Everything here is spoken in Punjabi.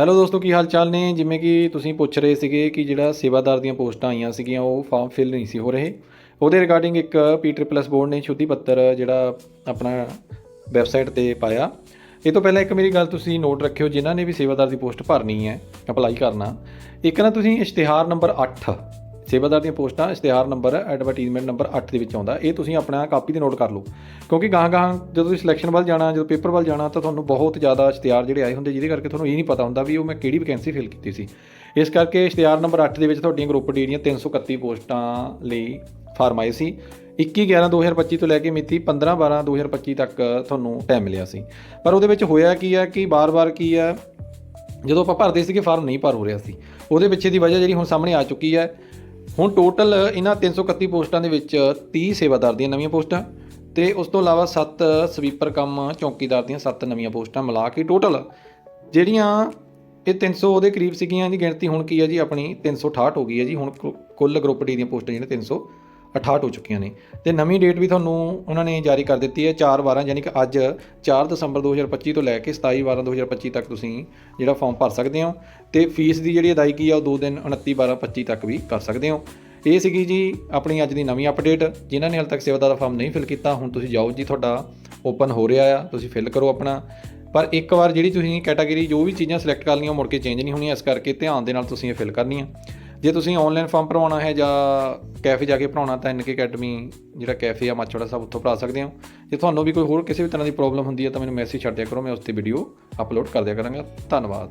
ਹੈਲੋ ਦੋਸਤੋ, ਕੀ ਹਾਲ ਚਾਲ ਨੇ? ਜਿਵੇਂ ਕਿ ਤੁਸੀਂ ਪੁੱਛ ਰਹੇ ਸੀਗੇ ਕਿ ਜਿਹੜਾ ਸੇਵਾਦਾਰ ਦੀਆਂ ਪੋਸਟਾਂ ਆਈਆਂ ਸੀਗੀਆਂ, ਉਹ ਫਾਰਮ ਫਿਲ ਨਹੀਂ ਸੀ ਹੋ ਰਹੇ। ਉਹਦੇ ਰਿਗਾਰਡਿੰਗ ਇੱਕ ਪੀਟਰ ਪਲੱਸ ਬੋਰਡ ਨੇ ਸ਼ੁੱਧੀ ਪੱਤਰ ਜਿਹੜਾ ਆਪਣਾ ਵੈਬਸਾਈਟ ਤੇ ਪਾਇਆ। ਇਹ ਤੋਂ ਪਹਿਲਾਂ ਇੱਕ ਮੇਰੀ ਗੱਲ ਤੁਸੀਂ ਨੋਟ ਰੱਖਿਓ, ਜਿਨ੍ਹਾਂ ਨੇ ਵੀ ਸੇਵਾਦਾਰ ਦੀ ਪੋਸਟ ਭਰਨੀ ਹੈ ਅਪਲਾਈ ਕਰਨਾ। ਇੱਕ ਨਾ ਤੁਸੀਂ ਇਸ਼ਤਿਹਾਰ ਨੰਬਰ 8 ਸੇਵਾਦਾਰ ਦੀਆਂ ਪੋਸਟਾਂ, ਇਸ਼ਤਿਹਾਰ ਨੰਬਰ ਐਡਵਰਟਾਈਜ਼ਮੈਂਟ ਨੰਬਰ 8 ਦੇ ਵਿੱਚ ਆਉਂਦਾ। ਇਹ ਤੁਸੀਂ ਆਪਣਾ ਕਾਪੀ ਤੇ ਨੋਟ ਕਰ ਲਓ। ਕਿਉਂਕਿ ਗਾਹਾਂ ਗਾਹਾਂ ਜਦੋਂ ਤੁਸੀਂ ਸਿਲੈਕਸ਼ਨ ਵੱਲ ਜਾਣਾ, ਜਦੋਂ ਪੇਪਰ ਵੱਲ ਜਾਣਾ, ਤਾਂ ਤੁਹਾਨੂੰ ਬਹੁਤ ਜ਼ਿਆਦਾ ਇਸ਼ਤਿਹਾਰ ਜਿਹੜੇ ਆਏ ਹੁੰਦੇ, ਜਿਹਦੇ ਕਰਕੇ ਤੁਹਾਨੂੰ ਇਹ ਨਹੀਂ ਪਤਾ ਹੁੰਦਾ ਵੀ ਉਹ ਮੈਂ ਕਿਹੜੀ ਵੈਕੈਂਸੀ ਫਿਲ ਕੀਤੀ ਸੀ। ਇਸ ਕਰਕੇ ਇਸ਼ਤਿਹਾਰ ਨੰਬਰ 8 ਦੇ ਵਿੱਚ ਤੁਹਾਡੀਆਂ ਗਰੁੱਪ ਡੀ ਦੀਆਂ 331 ਪੋਸਟਾਂ ਲਈ ਫਾਰਮ ਆਏ ਸੀ। 21 11 2025 ਤੋਂ ਲੈ ਕੇ ਮਿਤੀ 15 12 2025 ਤੱਕ ਤੁਹਾਨੂੰ ਟਾਈਮ ਮਿਲਿਆ ਸੀ। ਪਰ ਉਹਦੇ ਵਿੱਚ ਹੋਇਆ ਕੀ ਹੈ ਕਿ ਬਾਰ-ਬਾਰ ਕੀ ਹੈ, ਜਦੋਂ ਆਪਾਂ ਭਰਦੇ ਸੀਗੇ ਫਾਰਮ ਨਹੀਂ ਭਰ ਹੋ ਰਿਹਾ ਸੀ। ਉਹਦੇ ਪਿੱਛੇ ਦੀ ਵਜ੍ਹਾ ਜਿਹੜੀ ਹੁਣ ਸਾਹਮਣੇ ਆ ਚੁੱਕੀ ਹੈ ਹੁਣ ਟੋਟਲ ਇਹਨਾਂ 331 ਪੋਸਟਾਂ ਦੇ ਵਿੱਚ 30 ਸੇਵਾਦਾਰ ਦੀਆਂ ਨਵੀਆਂ ਪੋਸਟਾਂ ਤੇ ਉਸ ਤੋਂ ਇਲਾਵਾ 7 ਸਵੀਪਰ ਕੰਮ ਚੌਕੀਦਾਰ ਦੀਆਂ 7 ਨਵੀਆਂ ਪੋਸਟਾਂ ਮਿਲਾ ਕੇ ਟੋਟਲ। ਜਿਹੜੀਆਂ ਇਹ 300 ਦੇ ਕਰੀਬ ਸੀਗੀਆਂ ਇਹਦੀ ਗਿਣਤੀ ਹੁਣ ਕੀ ਹੈ ਜੀ, ਆਪਣੀ 368 ਹੋ ਗਈ ਹੈ ਜੀ। ਹੁਣ ਕੁੱਲ ਗਰੁੱਪ ਡੀ ਦੀਆਂ ਪੋਸਟਾਂ ਜਿਹੜੀਆਂ 368 ਹੋ ਚੁੱਕੀਆਂ ਨੇ। ਤੇ ਨਵੀਂ ਡੇਟ ਵੀ ਤੁਹਾਨੂੰ ਉਹਨਾਂ ਨੇ ਜਾਰੀ ਕਰ ਦਿੱਤੀ ਹੈ 4 12 ਯਾਨੀ ਕਿ ਅੱਜ 4 ਦਸੰਬਰ 2025 ਤੋਂ ਲੈ ਕੇ 27 12 2025 ਤੱਕ ਤੁਸੀਂ ਜਿਹੜਾ ਫਾਰਮ ਭਰ ਸਕਦੇ ਹੋ। ਤੇ ਫੀਸ ਦੀ ਜਿਹੜੀ ਅਦਾਇਗੀ ਆ ਉਹ 2 ਦਿਨ 29 12 25 ਤੱਕ ਵੀ ਕਰ ਸਕਦੇ ਹੋ। ਇਹ ਸੀਗੀ ਜੀ ਆਪਣੀ ਅੱਜ ਦੀ ਨਵੀਂ ਅਪਡੇਟ ਜਿਨ੍ਹਾਂ ਨੇ ਹਾਲੇ ਤੱਕ ਸੇਵਾਦਾਰ ਦਾ ਫਾਰਮ ਨਹੀਂ ਫਿਲ ਕੀਤਾ, ਹੁਣ ਤੁਸੀਂ ਜਾਓ ਜੀ, ਤੁਹਾਡਾ ਓਪਨ ਹੋ ਰਿਹਾ ਆ। ਤੁਸੀਂ ਫਿਲ ਕਰੋ ਆਪਣਾ। ਪਰ ਇੱਕ ਵਾਰ ਜਿਹੜੀ ਤੁਸੀਂ ਕੈਟਾਗਰੀ ਜੋ ਵੀ ਚੀਜ਼ਾਂ ਸਿਲੈਕਟ ਕਰ ਲਈਆਂ, ਉਹ ਮੁੜ ਕੇ ਚੇਂਜ ਨਹੀਂ ਹੋਣੀਆਂ। ਇਸ ਕਰਕੇ ਧਿਆਨ ਦੇ ਨਾਲ ਤੁਸੀਂ ਇਹ ਫਿਲ ਕਰਨੀਆਂ। ਜੇ ਤੁਸੀਂ ਆਨਲਾਈਨ ਫਾਰਮ ਭਰਵਾਉਣਾ ਹੈ ਜਾਂ ਕੈਫੇ ਜਾ ਕੇ ਭਰਵਾਉਣਾ ਤਾਂ ਐਨਕੇ ਅਕੈਡਮੀ ਜਿਹੜਾ ਕੈਫੇ ਆ ਮਾਚੋੜਾ ਸਾਹਿਬ, ਉੱਥੋਂ ਭਰਾ ਸਕਦੇ ਹੋ। ਜੇ ਤੁਹਾਨੂੰ ਵੀ ਕੋਈ ਹੋਰ ਕਿਸੇ ਵੀ ਤਰ੍ਹਾਂ ਦੀ ਪ੍ਰੋਬਲਮ ਹੁੰਦੀ ਹੈ ਤਾਂ ਮੈਨੂੰ ਮੈਸੇਜ ਛੱਡ ਦਿਆ ਕਰੋ, ਮੈਂ ਉਸ ਤੇ ਵੀਡੀਓ ਅਪਲੋਡ ਕਰ ਦਿਆ ਕਰਾਂਗਾ। ਧੰਨਵਾਦ।